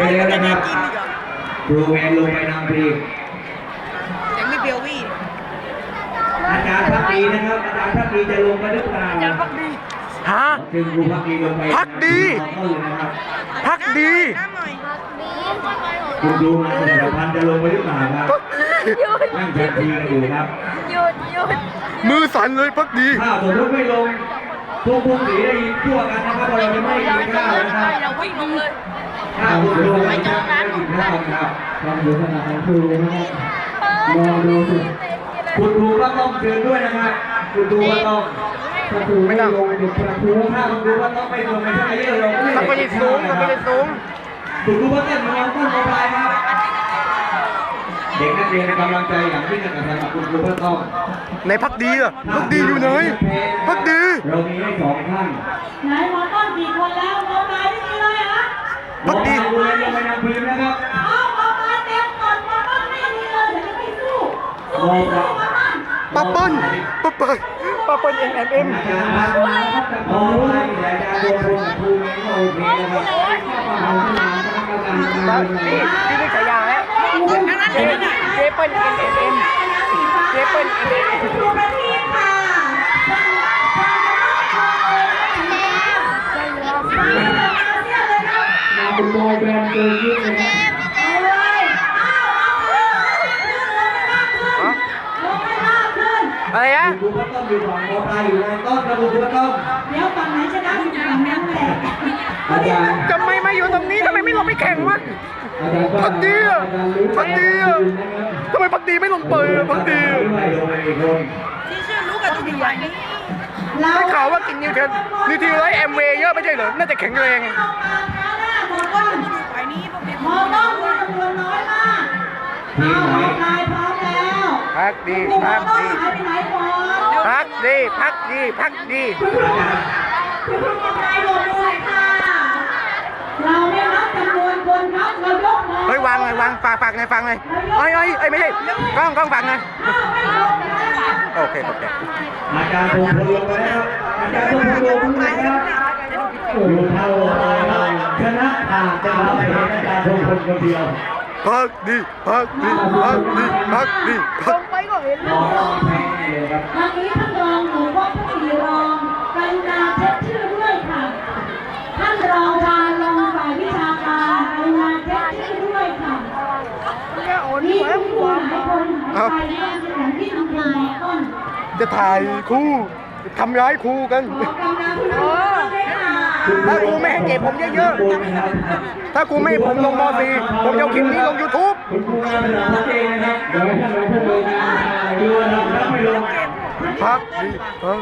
ไปแล้วนะครับครูเวนลงไปนำทีมยังไม่เบลวี่อาจารย์พักดีนะครับอาจารย์พักดีจะลงไปหรือเปล่ายังพักดีฮะซึ่งครูพักดีลงไปพักดีก็เลยนะครับพักดีน้ำหน่อยคุณดูมาคุณธพันธ์จะลงไปหรือเปล่าครับพักดีนั่งแท็กทีกันอยู่ครับหยุดหยุดมือสั่นเลยพักดีถ้าสมมติไม่ลงทุกพวกสีได้ยินทั่วกันนะครับเราจะไม่กินข้าวนะครับ อย่าวคุณลงไปจะไม่กินข้าวครับต้องดูขนาดของครูนะครับรอดูสิคุณครูก็ต้องเชิญด้วยนะครับคุณครูก็ต้องถ้าครูไม่ลงเด็กประท้วงถ้าคุณครูก็ต้องไม่ลงไม่ใช่เยอะลงต้องไปสูงต้องไปสูงคุณครูก็เต้นมาลองต้นโมบายครับเด็กนักเรียนกำลังใจอย่างยิ่งกับสำหรับคุณครูก็ต้องในพักดีอะพักดีอยู่ไหนพักดีเรามีให้สองท่านไหนหมอต้นกี่คนแล้ว พักดีหมอปลายลงไปนำทีมนะครับเอาหมอปลายเต็มก่อนหมอต้นไม่มีเลยเดี๋ยวจะไปสู้สู้ไม่สู้หมอต้นป้าเปิ้ลป้าเปิ้ลป้าเปิ้ลเอ็มเอ็มเอ็มอาจารย์ครับพอไปแต่อาจารย์โดนคนกับครูนี้ก็โอเคนะครับนี่นี่เป็นฉายาแล้วเจเจเปิ้ลเอ็มเอ็มเอ็มเจเปิ้ลเอ็มเอ็มเอ็ม ครูประทีปค่ะฟังฟังกันมากเลยนะคะฟังกันอาเซียนเลยครับ มาเป็นบอยแบนด์เกินยิ่งเลยนะ เอาเลยเอาเอาขึ้นลงไม่มากขึ้นลงไม่มากขึ้น อะไรนะ คุณครูก็ต้องอยู่ฝั่งหมอปลายอยู่ในต้นครับคุณครูก็ต้อง เดี๋ยวฝั่งไหนชนะอยู่ฝั่งนั้นแหละ อาจารย์ ทำไมมาอยู่ตรงนี้ทำไมไม่ลงไปแข่งวะอาจารย์พักดีอะพักดีอะทำไมพักดีไม่ลงเปิดอะพักดีด้วยลงไปอีกคนที่ชื่อรู้กันตรงนี้อย่างนี้ได้ข่าวว่ากินนิวเทนนิวทีไรเอ็มเวเยอะไม่ใช่เหรอ น่าจะแข็งแรงเอามาท้าหน้าหมอก็ต้นดูฝ่ายนี้พวกเด็กหมอต้นมีจำนวนน้อยมากเอาหมอปลายพร้อมแล้วพักดีหมอพักต้นดีหายไปไหนก่อนพักดีพักดีพักดีคุณครูคุณครูจะนายโดดด้วยค่ะ เราไม่นับจำนวนคนครับเรายกหมอเฮ้ยวางเลยวางฝากฝากไงฟังเลยเฮ้ยเฮ้ยเอ้ยไม่ใช่กล้องกล้องฝากไงถ้าไม่ลงนะโอเคโอเคอาจารย์พงพลลงไปแล้วอาจารย์พงพลลงไปแล้วอยู่เท่าเลยชนะขาดจะรับเห็นอาจารย์พงพลคนเดียวพักดีพักดีพักดีพักดีพักไปก็เห็นรอรอบแพ้เลยครับทางนี้ท่านรองหรือว่าผู้สี่รองกรุณาเช็คชื่อด้วยค่ะท่านรองชาลงฝ่ายวิชาการกรุณาเช็คชื่อด้วยค่ะ แกโอน มี หัว ผู้ หัว หลายคนหายไปมากอย่างที่ทำเป็นหมอต้นจะถ่ายครูทำร้ายครูกันขอกำลังคุณครูด้วยค่ะถ้าครูไม่ให้เก็บผมเยอะๆ ถ้าครูไม่ให้ผมลงม .4 ผมจะเอาคลิปนี้ลง YouTube คุณครูงานเป็นของตัวเองนะครับเดี๋ยวให้ท่านรองผู้บริหารดูนะครับไม่ลงพักดีพัก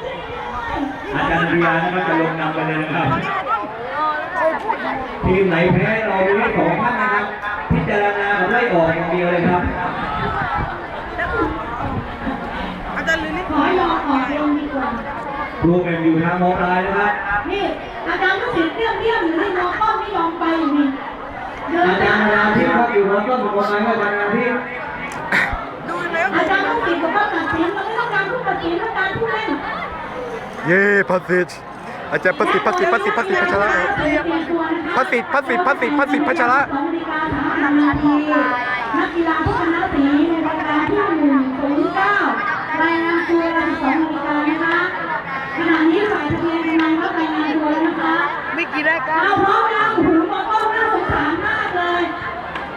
อาจารย์เรียนนะครับจะลงนำไปเลยนะครับทีมไหนแพ้เราไม่สองท่านนะครับ พิจารณาไล่ออกอย่างเดียวเลยครับ อาจารย์ลืมนิด ขอให้รอออกเองดีกว่า ครูเป็นอยู่ทางมอปลายนะครับ นี่อาจารย์ก็สิทธิ์เรื่องเรื่องอยู่ที่มอต้นไม่ยอมไปอยู่นี่เดินอาจาตารมย์นาที่พักอยู่มอต้นบอกว่าไงว่าอาจารย์นาที่ดูแล้วอาจารย์ต้องสิทธิ์กับว่าตัดสินมันไม่ต้องการผู้ตัดสินต้องการผู้เล่นเย้พัสสิทธิ์อาจารย์พัสสิทธิ์พัสสิทธิ์พัสสิทธิ์พัสสิทธิ์พัชระพัสสิทธิ์พัสสิทธิ์พัสสิทธิ์พัสสิทธิ์พัชระ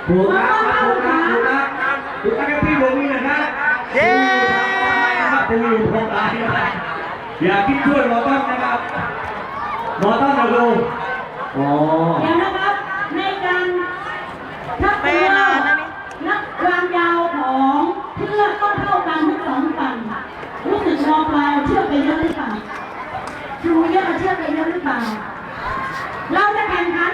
ถูกครับถูกครับถูกครับถูกครับพี่ผมนี่นะครับเย้ครับครูอยู่มอปลายนะครับอย่าคิดช่วยมอต้นนะครับมอต้นเราดูอ๋อเดี๋ยวนะครับในการทักเปตัวนานนะนี่นักความยาวของเชือกต้องเท่ากันทั้งสองฝั่งรู้สึกมอปลายเอาเชือกไปเยอะหรือเปล่าครูเยอะเอาเชือกไปเยอะหรือเปล่าเราจะแข่งขัน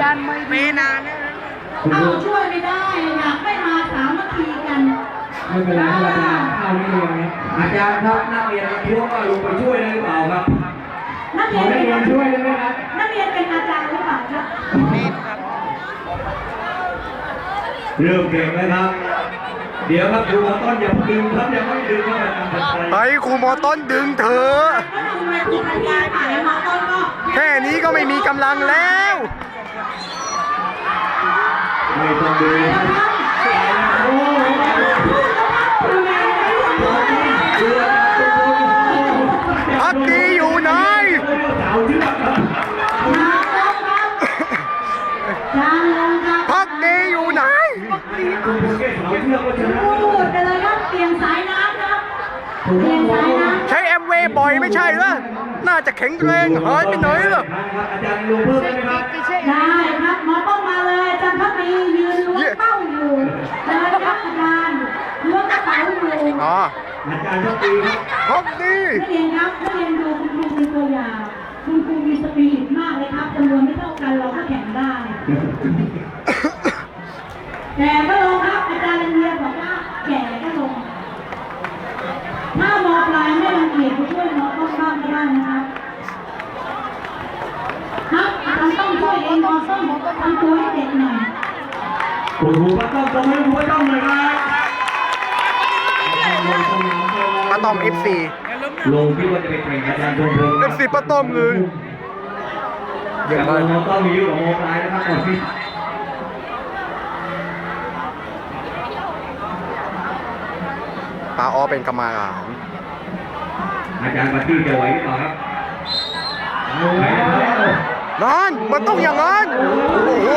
ยันไม่เปนานนะเอาช่วยไม่ได้อยากให้มาสามัคคีกันไม่เป็นไรครับอาจารย์ข้าวไม่เรียนนะอาจารย์ครับนักเรียนประท้วงก็ลงไปช่วยได้หรือเปล่าครับนักขเรีอยนได้เป็นเรียนช่วยได้ไหมครับนักเรียนเป็นอาจารย์หรือเปล่าครับเป็นครับเริ่มเก่งแล้วครับ เดี๋ยวครับครูมอต้นอย่าเพิ่งดึงครับอย่าไม่ดึงครับอาจารย์ไปครูมอต้นดึงเธอถ้าคุณมาถูกกันยายผ่านมาต้นก็แแค่นี้ก็ไม่มีกำลังแล้ว ไม่ต้องดูโอ้โหเรือทุกคนพักดีอยู่ไหนสาวเชือกครับจานลงครับพักดีอยู่ไหนทุกคนแค่สาวเชือกก็ชนะพูดไปเลยครับเปลี่ยนสายน้ำครับเปลี่ยนสายน้ำใช้แอมเวย์บ่อยไม่ใช่เหรอน่าจะแข็งแรงหายไปไหนล่ะอาจารย์ลงเพิ่ม อาจารย์ต้องตีครับพักดี นักเรียนครับนักเรียนดูคุณครูเป็นตัวอย่างคุณครูมีสปิริตมากเลยครับจำนวนไม่เท่ากันเราก็แข่งได้แก่ก็ลงครับอาจารย์เรียนบอกว่าแก่ก็ลง ถ้ามอปลายไม่รังเกียจไปช่วยมอต้นบ้างก็ได้นะครับครับอาจารย์ต้องช่วยเองมอต้นทำตัวให้เด็กหน่อย คุณครูก็ต้องตรงให้ครูก็ต้องเลยครับ ป้า ต้อม F4 ลงที่ว่าจะไปแข่งอาจารย์ชมรม F4 ป้าต้อมเลยเดี๋ยวเราต้องมีอยู่กับโมปลายนะครับก่อนที่ป้าอ้อเป็นกรรมการอาจารย์ปาร์ตี้จะไหวหรือเปล่าครับไหวนะครับนั่นมันต้องอย่างนั้น โอ้โห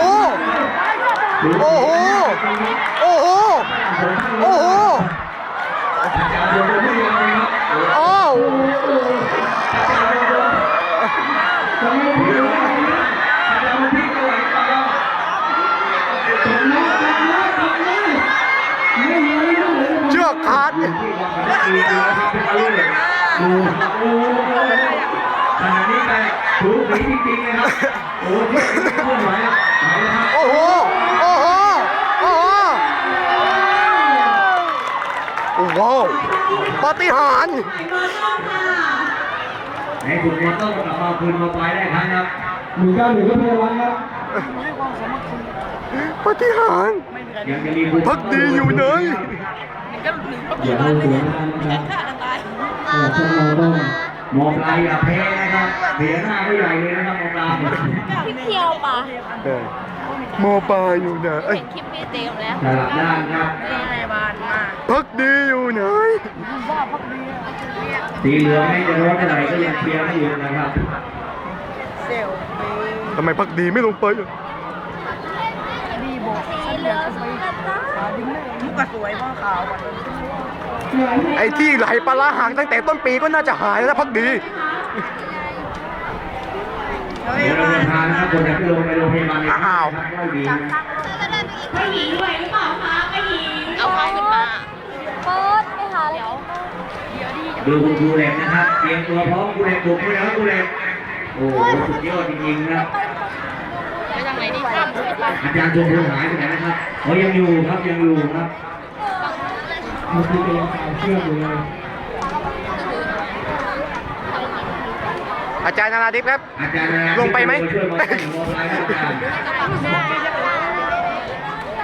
โอ้โห โอ้โห โอ้โห อาจารย์ชมรมไม่ยอมเลยครับ อ้าว จะไม่ผิดนะอาจารย์ปาร์ตี้จะไหวหรือเปล่าครับ เชือกขาด ที่ความปาร์ตี้นะครับเป็นอะไรเลย ดูโอ้ขณะนี้ไปถูกจริงๆนะครับโอ้ที่เคลื่อนไหวครับไหวนะครับโอ้โหโอ้โหโอ้โหโอ้โหปาฏิหาริย์ให้ถูกมอเตอร์กลับมาคืนมาไปได้ครับหนึ่งเก้าหนึ่งก็พยาบาลครับปาฏิหาริย์พักดีอยู่ไหน อย่าให้เสียงดังนะครับเออพวกเราต้องหมอปลายอย่าแพ้นะครับเสียหน้าไม่ใหญ่เลยนะครับหมอปลายพี่เพียวปะเออโมปลาอยู่ไหนเอ้ยเห็นคลิปพี่เต็มแล้วสลับด้านครับในบ้านมาพักดีอยู่ไหนสีเหลืองไม่จะร้อนเท่าไหร่ก็ยังเชียร์ไม่หยุดนะครับเซลล์ไปทำไมพักดีไม่ลงไปอะดีบอกสีเหลืองสุดตา มุกกระสวยพ่อขาวไอ้ที่ไหลปลาร้าหางตั้งแต่ต้นปีก็น่าจะหายแล้วนะพักดีเดี๋ยวเราบ้านจะพานะครับคนที่ลงไปโรงพยาบาลอ้าวไม่ดีนะไปหญิงด้วยหรือเปล่าคะไปหญิงเอาเขาขึ้นมาเปิดไปหาเดี๋ยวดูคุณครูเล็กนะครับเตรียมตัวพร้อมครูเล็กบุกด้วยนะครับครูเล็กโอ้โหสุดยอดจริงๆนะ ไปทางไหนดีข้ามไปไปอาจารย์ชมพูหายไปไหนนะครับเขายังอยู่ครับยังอยู่ครับเมื่อกี้ก็ยังใส่เชือกอยู่เลยอาจารย์นาราดิพครับ อาจารย์นะลงไปไหม ช่วยมาช่วยมองไปให้อาจารย์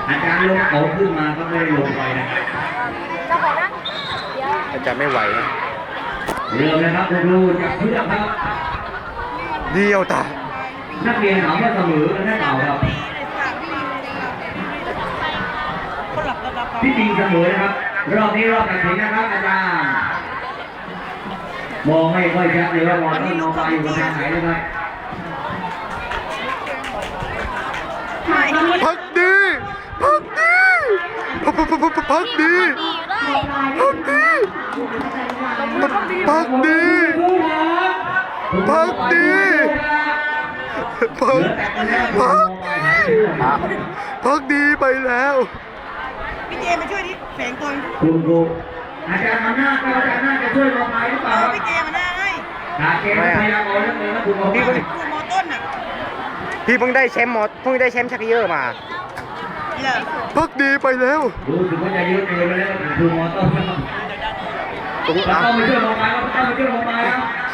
อาจารย์ลงเขาขึ้นมาก็ไม่ได้ลงไปนะเจ้าของนะเดี๋ยวอาจารย์ไม่ไหวนะเริ่มนะครับคุณครูจับเชือกครับ เดียวตา นักเรียนถามว่าเสมอกันได้เปล่าครับคนหลับก็รับที่จริงเสมอนะครับ รอบนี้รอบตัดสินนะครับอาจารย์มองไม่ค่อยชัดเลยว่ามองต้นมองปลายอยู่ทางไหนนะครับไม่พักดีพักดีพักพักพักพักพักดีดีอยู่ได้พักดีพักดีพักดี พกพกพกดีไปแล้ว พี่เจมาช่วยดิแฝงตัวคุณครูอาจารย์มาหน้าก็อาจารย์น่าจะช่วยมองปลายหรือเปเอล่าอพี่เจมาหน้าให้ขาเกมพยายามเอาเรื่องเลยนะคุณมองปลายครูมอต้นอะพี่เพิ่งได้แชมป์มดเพิ่งได้แชมป์ชักเยอร์มา เหรอพักดีไปแล้วรู้สึกว่าจะยอะเกินไปแล้วถึงคุณมอต้นเราต้องไปช่วยมองปลายเราต้องไปช่วยมองปลายครับ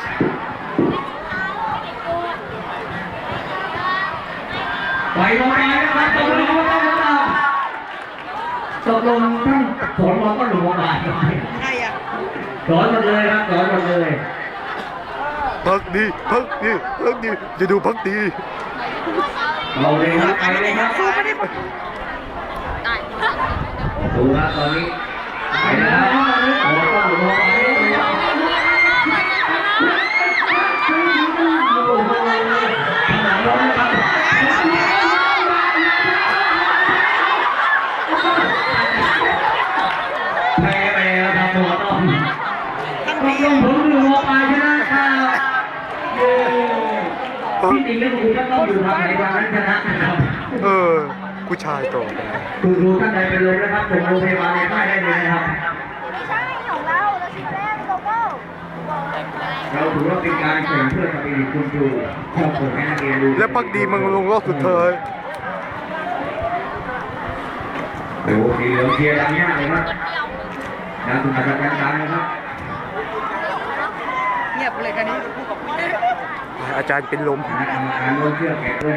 ไปมองปนะครับตกลงมองต้นนะครับตกลงท่านสอนมองต้นหรือมองปลายใครอะสอนหมดเลยครับสอนหมดเลยพักดีพักดีพักดีจะดูพักดีเอาเลยครับไปเลยครับดูครับตอนนี้ไปแล้วโอ้ต้อ แพ้ไปแล้วครับตัวต้องต้ปีองผลดูหัวปชนะครับเย้ที่จริงแล้วคุณก็ต้องอยู่ทางไหนทางนั้นชนะนะครับเออผู้ชายโตไปแล้วคุณครูท่านใดเป็นลมนะครับส่งโรงพยาบาลในค่ายได้เลยนะครับไม่ใช่ของเราเราชิมแรกโกโก้เราถือว่าเป็นการแข่งเพื่อสปิริตคุณครูชอบผมให้นักเรียนดูและพักดีมันลงรอบสุดท้ายโอ้โหสีเหลืองเชียร์ดังมากเลยครับ ดังสุดอาจารย์ดังนะครับเงียบเลยกันนี้พูดกับอาจารย์เป็นลม คณะกรรมการร่วมเชื่อแขกด้วย